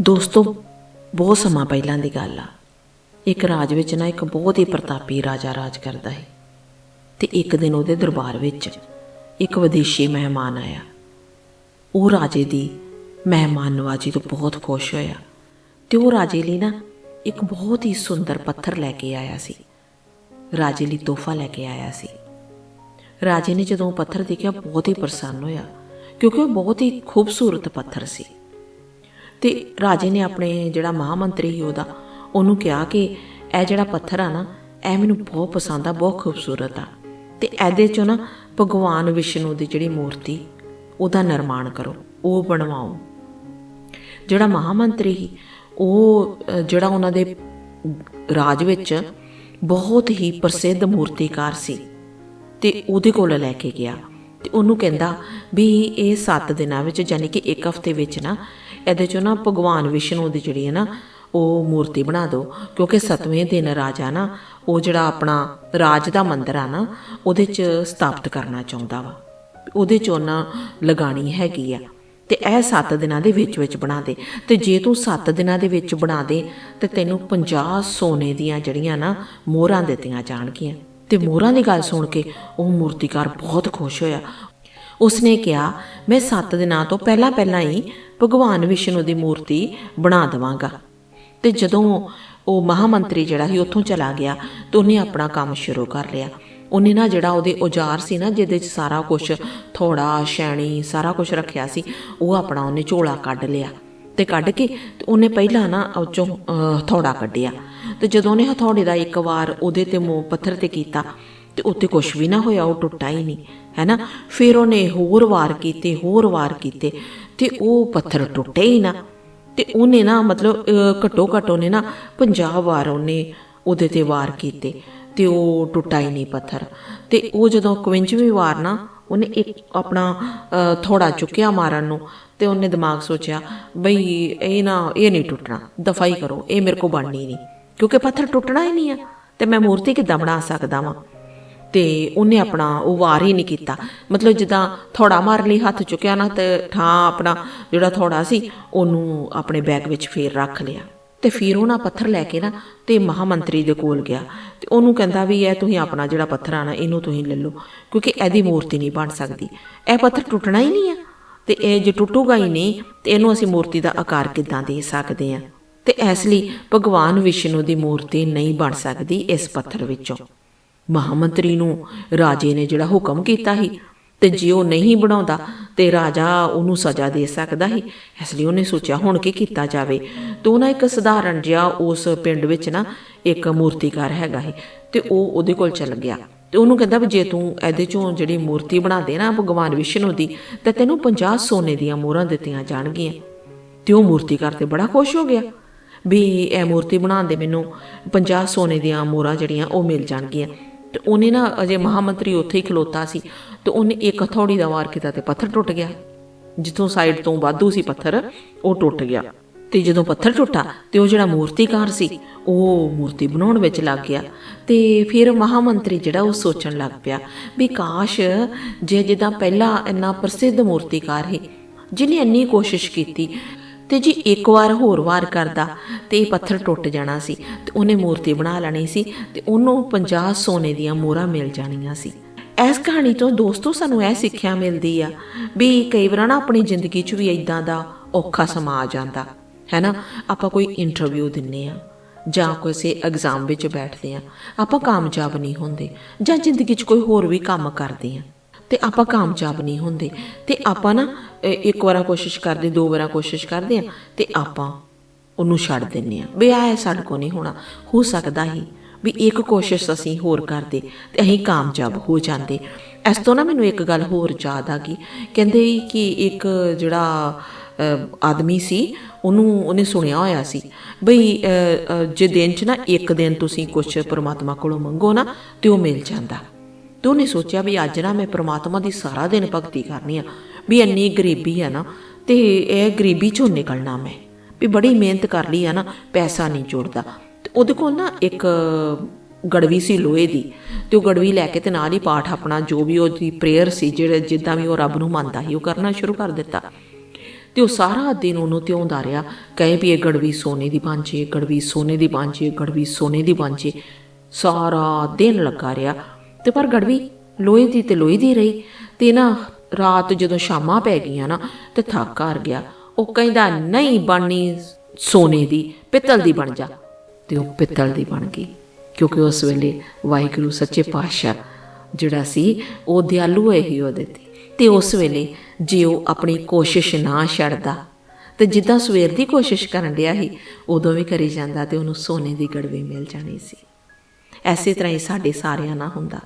ਦੋਸਤੋ, ਬਹੁਤ ਸਮਾਂ ਪਹਿਲਾਂ ਦੀ ਗੱਲ ਆ। ਇੱਕ ਰਾਜ ਵਿੱਚ ਨਾ ਇੱਕ ਬਹੁਤ ਹੀ ਪ੍ਰਤਾਪੀ ਰਾਜਾ ਰਾਜ ਕਰਦਾ ਹੈ ਤੇ ਇੱਕ ਦਿਨ ਉਹਦੇ ਦਰਬਾਰ ਵਿੱਚ ਇੱਕ ਵਿਦੇਸ਼ੀ ਮਹਿਮਾਨ ਆਇਆ। ਉਹ ਰਾਜੇ ਦੀ ਮਹਿਮਾਨ ਨਵਾਜੀ ਤੋਂ ਬਹੁਤ ਖੁਸ਼ ਹੋਇਆ ਤੇ ਉਹ ਰਾਜੇ ਲਈ ਨਾ ਇੱਕ ਬਹੁਤ ਹੀ ਸੁੰਦਰ ਪੱਥਰ ਲੈ ਕੇ ਆਇਆ ਸੀ। ਰਾਜੇ ਲਈ ਤੋਹਫਾ ਲੈ ਕੇ ਆਇਆ ਸੀ। ਰਾਜੇ ਨੇ ਜਦੋਂ ਉਹ ਪੱਥਰ ਦੇਖਿਆ, ਬਹੁਤ ਹੀ ਪ੍ਰਸੰਨ ਹੋਇਆ ਕਿਉਂਕਿ ਉਹ ਬਹੁਤ ਹੀ ਖੂਬਸੂਰਤ ਪੱਥਰ ਸੀ। ਤੇ ਰਾਜੇ ਨੇ ਆਪਣੇ ਜਿਹੜਾ ਮਹਾਮੰਤਰੀ ਸੀ ਉਹਦਾ, ਉਹਨੂੰ ਕਿਹਾ ਕਿ ਇਹ ਜਿਹੜਾ ਪੱਥਰ ਆ ਨਾ, ਇਹ ਮੈਨੂੰ ਬਹੁਤ ਪਸੰਦ ਆ, ਬਹੁਤ ਖੂਬਸੂਰਤ ਆ। ਤੇ ਇਹਦੇ ਚੋਂ ਨਾ ਭਗਵਾਨ ਵਿਸ਼ਨੂੰ ਦੀ ਜਿਹੜੀ ਮੂਰਤੀ, ਉਹਦਾ ਨਿਰਮਾਣ ਕਰੋ, ਉਹ ਬਣਵਾਓ। ਜਿਹੜਾ ਮਹਾਮੰਤਰੀ ਸੀ, ਉਹ ਜਿਹੜਾ ਉਹਨਾਂ ਦੇ ਰਾਜ ਵਿੱਚ ਬਹੁਤ ਹੀ ਪ੍ਰਸਿੱਧ ਮੂਰਤੀਕਾਰ ਸੀ, ਤੇ ਉਹਦੇ ਕੋਲ ਲੈ ਕੇ ਗਿਆ। ਤੇ ਉਹਨੂੰ ਕਹਿੰਦਾ ਵੀ ਇਹ 7 ਦਿਨਾਂ ਵਿੱਚ, ਯਾਨੀ ਕਿ ਇੱਕ ਹਫ਼ਤੇ ਵਿੱਚ ਨਾ ਇਹਦੇ ਚੋਂ ਨਾ ਭਗਵਾਨ ਵਿਸ਼ਨੂੰ ਦੀ ਜਿਹੜੀ ਹੈ ਨਾ, ਉਹ ਮੂਰਤੀ ਬਣਾ ਦਿਓ। ਕਿਉਂਕਿ 7ਵੇਂ ਦਿਨ ਰਾਜਾ ਨਾ, ਉਹ ਜਿਹੜਾ ਆਪਣਾ ਰਾਜ ਦਾ ਮੰਦਿਰ ਆ ਨਾ, ਉਹਦੇ 'ਚ ਸਥਾਪਿਤ ਕਰਨਾ ਚਾਹੁੰਦਾ ਵਾ। ਉਹਦੇ 'ਚ ਉਹਨਾਂ ਲਗਾਣੀ ਹੈਗੀ ਆ। ਤੇ ਇਹ 7 ਦਿਨਾਂ ਦੇ ਵਿੱਚ ਵਿੱਚ ਬਣਾ ਦੇ। ਤੇ ਜੇ ਤੂੰ 7 ਦਿਨਾਂ ਦੇ ਵਿੱਚ ਬਣਾ ਦੇ, ਤੇ ਤੈਨੂੰ 50 ਸੋਨੇ ਦੀਆਂ ਜਿਹੜੀਆਂ ਨਾ ਮੋਹਰਾਂ ਦਿੱਤੀਆਂ ਜਾਣਗੀਆਂ। ਤੇ ਮੋਹਰਾਂ ਦੀ ਗੱਲ ਸੁਣ ਕੇ ਉਹ ਮੂਰਤੀਕਾਰ ਬਹੁਤ ਖੁਸ਼ ਹੋਇਆ। ਉਸਨੇ ਕਿਹਾ, ਮੈਂ 7 ਦਿਨਾਂ ਤੋਂ ਪਹਿਲਾਂ ਪਹਿਲਾਂ ਹੀ ਭਗਵਾਨ ਵਿਸ਼ਨੂੰ ਦੀ ਮੂਰਤੀ ਬਣਾ ਦਵਾਂਗਾ। ਤੇ ਜਦੋਂ ਉਹ ਮਹਾਮੰਤਰੀ ਜਿਹੜਾ ਸੀ ਉੱਥੋਂ ਚਲਾ ਗਿਆ ਤੇ ਉਹਨੇ ਆਪਣਾ ਕੰਮ ਸ਼ੁਰੂ ਕਰ ਲਿਆ। ਉਹਨੇ ਨਾ ਜਿਹੜਾ ਉਹਦੇ ਔਜ਼ਾਰ ਸੀ ਨਾ, ਜਿਹਦੇ 'ਚ ਸਾਰਾ ਕੁਝ ਥੋੜਾ ਸ਼ੈਣੀ ਸਾਰਾ ਕੁਝ ਰੱਖਿਆ ਸੀ, ਉਹ ਆਪਣਾ ਉਹਨੇ ਝੋਲਾ ਕੱਢ ਲਿਆ। ਤੇ ਕੱਢ ਕੇ ਤੇ ਉਹਨੇ ਪਹਿਲਾਂ ਨਾ ਉਹ ਚੋਂ ਹਥੌੜਾ ਕੱਢਿਆ। ਤੇ ਜਦੋਂ ਉਹਨੇ ਹਥੌੜੇ ਦਾ ਇੱਕ ਵਾਰ ਉਹਦੇ ਤੇ ਮੂੰਹ ਪੱਥਰ ਤੇ ਕੀਤਾ ਤੇ ਉੱਤੇ ਕੁਝ ਵੀ ਨਾ ਹੋਇਆ ਉਹ ਟੁੱਟਾ ਹੀ ਨਹੀਂ ਹੈਨਾ? ਫਿਰ ਉਹਨੇ ਹੋਰ ਵਾਰ ਕੀਤੇ ਹੋਰ ਵਾਰ ਕੀਤੇ ਤੇ ਉਹ ਪੱਥਰ ਟੁੱਟੇ ਹੀ ਨਾ। ਤੇ ਉਹਨੇ ਨਾ ਮਤਲਬ ਅਹ, ਘੱਟੋ ਘੱਟ ਉਹਨੇ ਨਾ 50 ਵਾਰ ਉਹਨੇ ਉਹਦੇ ਤੇ ਵਾਰ ਕੀਤੇ ਤੇ ਉਹ ਟੁੱਟਾ ਹੀ ਨਹੀਂ ਪੱਥਰ। ਤੇ ਉਹ ਜਦੋਂ 51ਵੀਂ ਵਾਰ ਨਾ ਉਹਨੇ ਇੱਕ ਆਪਣਾ ਥੋੜਾ ਚੁੱਕਿਆ ਮਾਰਨ ਨੂੰ ਤੇ ਉਹਨੇ ਦਿਮਾਗ ਸੋਚਿਆ ਬਈ ਇਹ ਨਾ ਇਹ ਨਹੀਂ ਟੁੱਟਣਾ ਦਫਾਈ ਕਰੋ ਇਹ ਮੇਰੇ ਕੋ ਬਣਨੀ ਨਹੀਂ ਕਿਉਂਕਿ ਪੱਥਰ ਟੁੱਟਣਾ ਹੀ ਨਹੀਂ ਆ ਤੇ ਮੈਂ ਮੂਰਤੀ ਕਿੱਦਾਂ ਬਣਾ ਸਕਦਾ ਵਾਂ? ਤੇ ਉਹਨੇ ਆਪਣਾ ਉਹ ਵਾਰ ਹੀ ਨਹੀਂ ਕੀਤਾ। ਮਤਲਬ ਜਿੱਦਾਂ ਥੋੜਾ ਮਾਰ ਲਈ, ਹੱਥ ਚੁੱਕਿਆ ਨਾ ਤੇ ਠਾਂ ਆਪਣਾ ਜਿਹੜਾ ਥੋੜਾ ਸੀ, ਉਹਨੂੰ ਆਪਣੇ ਬੈਗ ਵਿੱਚ ਫੇਰ ਰੱਖ ਲਿਆ। ਤੇ ਫਿਰ ਉਹ ਨਾ ਪੱਥਰ ਲੈ ਕੇ ਨਾ ਤੇ ਮਹਾਮੰਤਰੀ ਦੇ ਕੋਲ ਗਿਆ। ਤੇ ਉਹਨੂੰ ਕਹਿੰਦਾ ਵੀ ਇਹ ਤੁਸੀਂ ਆਪਣਾ ਜਿਹੜਾ ਪੱਥਰ ਆ ਨਾ, ਇਹਨੂੰ ਤੁਸੀਂ ਲੈ ਲਓ, ਕਿਉਂਕਿ ਇਹਦੀ ਮੂਰਤੀ ਨਹੀਂ ਬਣ ਸਕਦੀ। ਇਹ ਪੱਥਰ ਟੁੱਟਣਾ ਹੀ ਨਹੀਂ ਆ। ਤੇ ਇਹ ਜੇ ਟੁੱਟੂਗਾ ਹੀ ਨਹੀਂ, ਤੇ ਇਹਨੂੰ ਅਸੀਂ ਮੂਰਤੀ ਦਾ ਆਕਾਰ ਕਿੱਦਾਂ ਦੇ ਸਕਦੇ ਆ? ਤੇ ਇਸ ਲਈ ਭਗਵਾਨ ਵਿਸ਼ਨੂੰ ਦੀ ਮੂਰਤੀ ਨਹੀਂ ਬਣ ਸਕਦੀ ਇਸ ਪੱਥਰ ਵਿੱਚੋਂ। ਮਹਾਮੰਤਰੀ ਨੂੰ ਰਾਜੇ ਨੇ ਜਿਹੜਾ ਹੁਕਮ ਕੀਤਾ ਸੀ ਤੇ ਜੇ ਉਹ ਨਹੀਂ ਬਣਾਉਂਦਾ ਤੇ ਰਾਜਾ ਉਹਨੂੰ ਸਜ਼ਾ ਦੇ ਸਕਦਾ ਸੀ। ਇਸ ਲਈ ਉਹਨੇ ਸੋਚਿਆ ਹੁਣ ਕੀ ਕੀਤਾ ਜਾਵੇ। ਤੇ ਉਹਨਾਂ ਇੱਕ ਸਧਾਰਨ ਜਿਹਾ ਉਸ ਪਿੰਡ ਵਿੱਚ ਨਾ ਇੱਕ ਮੂਰਤੀਕਾਰ ਹੈਗਾ ਸੀ ਤੇ ਉਹ ਉਹਦੇ ਕੋਲ ਚੱਲ ਗਿਆ। ਤੇ ਉਹਨੂੰ ਕਹਿੰਦਾ ਵੀ ਜੇ ਤੂੰ ਇਹਦੇ ਚੋਂ ਜਿਹੜੀ ਮੂਰਤੀ ਬਣਾ ਦੇ ਨਾ ਭਗਵਾਨ ਵਿਸ਼ਨੂੰ ਦੀ, ਤੇ ਤੈਨੂੰ 50 ਸੋਨੇ ਦੀਆਂ ਮੋਹਰਾਂ ਦਿੱਤੀਆਂ ਜਾਣਗੀਆਂ। ਤੇ ਉਹ ਮੂਰਤੀਕਾਰ ਤੇ ਬੜਾ ਖੁਸ਼ ਹੋ ਗਿਆ ਵੀ ਇਹ ਮੂਰਤੀ ਬਣਾਉਣ ਦੇ ਮੈਨੂੰ 50 ਸੋਨੇ ਦੀਆਂ ਮੋਹਰਾਂ ਜਿਹੜੀਆਂ ਉਹ ਮਿਲ ਜਾਣਗੀਆਂ। ਤੇ ਉਹਨੇ ਨਾ ਅਜੇ ਮਹਾਮੰਤਰੀ ਉੱਥੇ ਹੀ ਖਲੋਤਾ ਸੀ ਤੇ ਉਹਨੇ ਇੱਕ ਹਥੌੜੀ ਦਾ ਵਾਰ ਕੀਤਾ ਤੇ ਪੱਥਰ ਟੁੱਟ ਗਿਆ। ਜਿੱਥੋਂ ਸਾਈਡ ਤੋਂ ਵਾਧੂ ਸੀ ਪੱਥਰ, ਉਹ ਟੁੱਟ ਗਿਆ। ਤੇ ਜਦੋਂ ਪੱਥਰ ਟੁੱਟਾ ਤੇ ਉਹ ਜਿਹੜਾ ਮੂਰਤੀਕਾਰ ਸੀ, ਉਹ ਮੂਰਤੀ ਬਣਾਉਣ ਵਿੱਚ ਲੱਗ ਗਿਆ। ਤੇ ਫਿਰ ਮਹਾਮੰਤਰੀ ਜਿਹੜਾ ਉਹ ਸੋਚਣ ਲੱਗ ਪਿਆ ਵੀ ਕਾਸ਼ ਜੇ ਜਿੱਦਾਂ ਪਹਿਲਾਂ ਇੰਨਾ ਪ੍ਰਸਿੱਧ ਮੂਰਤੀਕਾਰ ਸੀ, ਜਿਹਨੇ ਇੰਨੀ ਕੋਸ਼ਿਸ਼ ਕੀਤੀ ਤੇ ਜੀ ਇੱਕ ਵਾਰ ਹੋਰ ਵਾਰ ਕਰਦਾ ਤੇ ਇਹ ਪੱਥਰ ਟੁੱਟ ਜਾਣਾ ਸੀ ਤੇ ਉਹਨੇ ਮੂਰਤੀ ਬਣਾ ਲੈਣੀ ਸੀ ਤੇ ਉਹਨੂੰ 50 ਸੋਨੇ ਦੀਆਂ ਮੋਹਰਾਂ ਮਿਲ ਜਾਣੀਆਂ ਸੀ। ਇਸ ਕਹਾਣੀ ਤੋਂ ਦੋਸਤੋ ਸਾਨੂੰ ਇਹ ਸਿੱਖਿਆ ਮਿਲਦੀ ਆ ਵੀ ਕਈ ਵਾਰ ਨਾ ਆਪਣੀ ਜ਼ਿੰਦਗੀ 'ਚ ਵੀ ਇਦਾਂ ਦਾ ਔਖਾ ਸਮਾਂ ਆ ਜਾਂਦਾ ਹੈ ਨਾ ਆਪਾਂ ਕੋਈ ਇੰਟਰਵਿਊ ਦਿੰਨੇ ਆ ਜਾਂ ਕਿਸੇ ਐਗਜ਼ਾਮ ਵਿੱਚ ਬੈਠਦੇ ਆ, ਆਪਾਂ ਕਾਮਯਾਬ ਨਹੀਂ ਹੁੰਦੇ ਜਾਂ ਜ਼ਿੰਦਗੀ 'ਚ ਕੋਈ ਹੋਰ ਵੀ ਕੰਮ ਕਰਦੇ ਆ। ਤੇ ਆਪਾਂ ਕਾਮਯਾਬ ਨਹੀਂ ਹੁੰਦੇ। ਤੇ ਆਪਾਂ ਨਾ ਇੱਕ ਵਾਰਾ ਕੋਸ਼ਿਸ਼ ਕਰਦੇ, ਦੋ ਵਾਰਾ ਕੋਸ਼ਿਸ਼ ਕਰਦੇ ਆ, ਤੇ ਆਪਾਂ ਉਹਨੂੰ ਛੱਡ ਦਿੰਨੇ ਆ। ਵੀ ਆਹ ਸਾਡੇ ਕੋ ਨਹੀਂ ਹੋਣਾ। ਹੋ ਸਕਦਾ ਹੀ ਵੀ ਇੱਕ ਕੋਸ਼ਿਸ਼ ਅਸੀਂ ਹੋਰ ਕਰਦੇ ਤੇ ਅਸੀਂ ਕਾਮਯਾਬ ਹੋ ਜਾਂਦੇ। ਇਸ ਤੋਂ ਨਾ ਮੈਨੂੰ ਇੱਕ ਗੱਲ ਹੋਰ ਯਾਦ ਆ ਗਈ। ਕਹਿੰਦੇ ਕਿ ਇੱਕ ਜਿਹੜਾ ਆਦਮੀ ਸੀ, ਉਹਨੂੰ, ਉਹਨੇ ਸੁਣਿਆ ਹੋਇਆ ਸੀ ਬਈ ਜੇ ਦਿਨ 'ਚ ਨਾ ਇੱਕ ਦਿਨ ਤੁਸੀਂ ਕੁਝ ਪਰਮਾਤਮਾ ਕੋਲੋਂ ਮੰਗੋ ਨਾ, ਤੇ ਉਹ ਮਿਲ ਜਾਂਦਾ। ਤੇ ਉਹਨੇ ਸੋਚਿਆ ਵੀ ਅੱਜ ਨਾ ਮੈਂ ਪ੍ਰਮਾਤਮਾ ਦੀ ਸਾਰਾ ਦਿਨ ਭਗਤੀ ਕਰਨੀ ਆ? ਵੀ ਇੰਨੀ ਗਰੀਬੀ ਆ ਨਾ, ਤੇ ਇਹ ਗਰੀਬੀ ਚੋਂ ਨਿਕਲਣਾ ਮੈਂ। ਵੀ ਬੜੀ ਮਿਹਨਤ ਕਰ ਲਈ ਆ ਨਾ, ਪੈਸਾ ਨਹੀਂ ਜੁੜਦਾ। ਤੇ ਉਹਦੇ ਕੋਲ ਨਾ ਇੱਕ ਗੜਵੀ ਸੀ ਲੋਹੇ ਦੀ, ਤੇ ਉਹ ਗੜਵੀ ਲੈ ਕੇ ਤੇ ਨਾਲ ਹੀ ਪਾਠ ਆਪਣਾ, ਜੋ ਵੀ ਉਹਦੀ ਪ੍ਰੇਅਰ ਸੀ, ਜਿਹੜੇ ਜਿੱਦਾਂ ਵੀ ਉਹ ਰੱਬ ਨੂੰ ਮੰਨਦਾ ਸੀ, ਉਹ ਕਰਨਾ ਸ਼ੁਰੂ ਕਰ ਦਿੱਤਾ। ਤੇ ਉਹ ਸਾਰਾ ਦਿਨ ਉਹਨੂੰ ਧਿਆਉਂਦਾ ਰਿਹਾ, ਕਹੇ ਵੀ ਇਹ ਗੜਵੀ ਸੋਨੇ ਦੀ ਬਣ ਜੇ, ਗੜਵੀ ਸੋਨੇ ਦੀ ਬਣ ਜੇ, ਗੜਵੀ ਸੋਨੇ ਦੀ ਬਣ ਜੇ। ਸਾਰਾ ਦਿਨ ਲੱਗਾ ਰਿਹਾ। ਤੇ ਪਰ ਗੜਵੀ ਲੋਹੇ ਦੀ ਤੇ ਲੋਹੇ ਦੀ ਰਹੀ ਤੇ ਨਾ ਰਾਤ ਜਦੋਂ ਸ਼ਾਮਾਂ ਪੈ ਗਈਆਂ ਨਾ ਤੇ ਥੱਕ ਹਾਰ ਗਿਆ। ਉਹ ਕਹਿੰਦਾ, ਨਹੀਂ ਬਣਨੀ ਸੋਨੇ ਦੀ, ਪਿੱਤਲ ਦੀ ਬਣ ਜਾ। ਤੇ ਉਹ ਪਿੱਤਲ ਦੀ ਬਣ ਗਈ, ਕਿਉਂਕਿ ਉਸ ਵੇਲੇ ਵਾਹਿਗੁਰੂ ਸੱਚੇ ਪਾਤਸ਼ਾਹ ਜਿਹੜਾ ਸੀ, ਉਹ ਦਿਆਲੂ ਹੋਏ ਹੀ ਉਹਦੇ ਤੇ। ਤੇ ਉਸ ਵੇਲੇ ਜੇ ਉਹ ਆਪਣੀ ਕੋਸ਼ਿਸ਼ ਨਾ ਛੱਡਦਾ, ਤੇ ਜਿੱਦਾਂ ਸਵੇਰ ਦੀ ਕੋਸ਼ਿਸ਼ ਕਰਨ ਡਿਆ ਸੀ, ਉਦੋਂ ਵੀ ਕਰੀ ਜਾਂਦਾ ਤੇ ਉਹਨੂੰ ਸੋਨੇ ਦੀ ਗੜਵੀ ਮਿਲ ਜਾਣੀ ਸੀ। ਐਸੇ ਤਰ੍ਹਾਂ ਹੀ ਸਾਡੇ ਸਾਰਿਆਂ ਨਾਲ ਹੁੰਦਾ।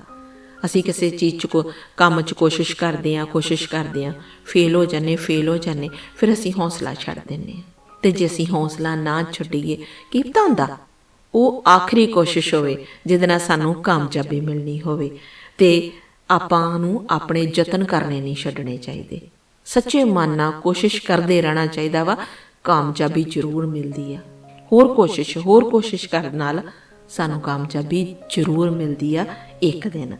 ਅਸੀਂ ਕਿਸੇ ਚੀਜ਼ 'ਚ ਕੋ ਕੰਮ 'ਚ ਕੋਸ਼ਿਸ਼ ਕਰਦੇ ਆ ਕੋਸ਼ਿਸ਼ ਕਰਦੇ ਆ ਫੇਲ ਹੋ ਜਾਂਦੇ ਫੇਲ ਹੋ ਜਾਂਦੇ। ਫਿਰ ਅਸੀਂ ਹੌਸਲਾ ਛੱਡ ਦਿੰਦੇ ਆ ਤੇ ਜੇ ਅਸੀਂ ਹੌਸਲਾ ਨਾ ਛੱਡੀਏ ਕੀ ਪਤਾ ਹੁੰਦਾ? ਉਹ ਆਖਰੀ ਕੋਸ਼ਿਸ਼ ਹੋਵੇ ਜਿਹਦੇ ਨਾਲ ਸਾਨੂੰ ਕਾਮਯਾਬੀ ਮਿਲਣੀ ਹੋਵੇ। ਤੇ ਆਪਾਂ ਨੂੰ ਆਪਣੇ ਯਤਨ ਕਰਨੇ ਨਹੀਂ ਛੱਡਣੇ ਚਾਹੀਦੇ। ਸੱਚੇ ਮਨ ਨਾਲ ਕੋਸ਼ਿਸ਼ ਕਰਦੇ ਰਹਿਣਾ ਚਾਹੀਦਾ ਵਾ। ਕਾਮਯਾਬੀ ਜ਼ਰੂਰ ਮਿਲਦੀ ਆ। ਹੋਰ ਕੋਸ਼ਿਸ਼ ਹੋਰ ਕੋਸ਼ਿਸ਼ ਕਰਨ ਨਾਲ ਸਾਨੂੰ ਕਾਮਯਾਬੀ ਜ਼ਰੂਰ ਮਿਲਦੀ ਆ ਇੱਕ ਦਿਨ।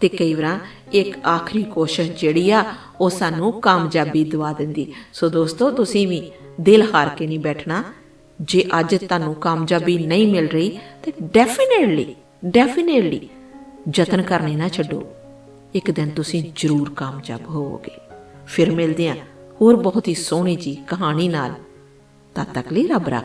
ਤੇ ਕਈ ਵਾਰ ਇੱਕ ਆਖਰੀ ਕੋਸ਼ਿਸ਼ ਜਿਹੜੀ ਆ, ਉਹ ਸਾਨੂੰ ਕਾਮਯਾਬੀ ਦਿਵਾ ਦਿੰਦੀ। ਸੋ ਦੋਸਤੋ, ਤੁਸੀਂ ਵੀ ਦਿਲ ਹਾਰ ਕੇ ਨਹੀਂ ਬੈਠਣਾ। ਜੇ ਅੱਜ ਤੁਹਾਨੂੰ ਕਾਮਯਾਬੀ ਨਹੀਂ ਮਿਲ ਰਹੀ, ਤੇ ਡੈਫੀਨਿਟਲੀ ਡੈਫੀਨਿਟਲੀ ਯਤਨ ਕਰਨੇ ਨਾ ਛੱਡੋ। ਇੱਕ ਦਿਨ ਤੁਸੀਂ ਜ਼ਰੂਰ ਕਾਮਯਾਬ ਹੋਵੋਗੇ। ਫਿਰ ਮਿਲਦੇ ਹਾਂ ਹੋਰ ਬਹੁਤ ਹੀ ਸੋਹਣੀ ਜੀ ਕਹਾਣੀ ਨਾਲ। ਤਦ ਤੱਕ ਲਈ ਰੱਬ ਰੱਖ।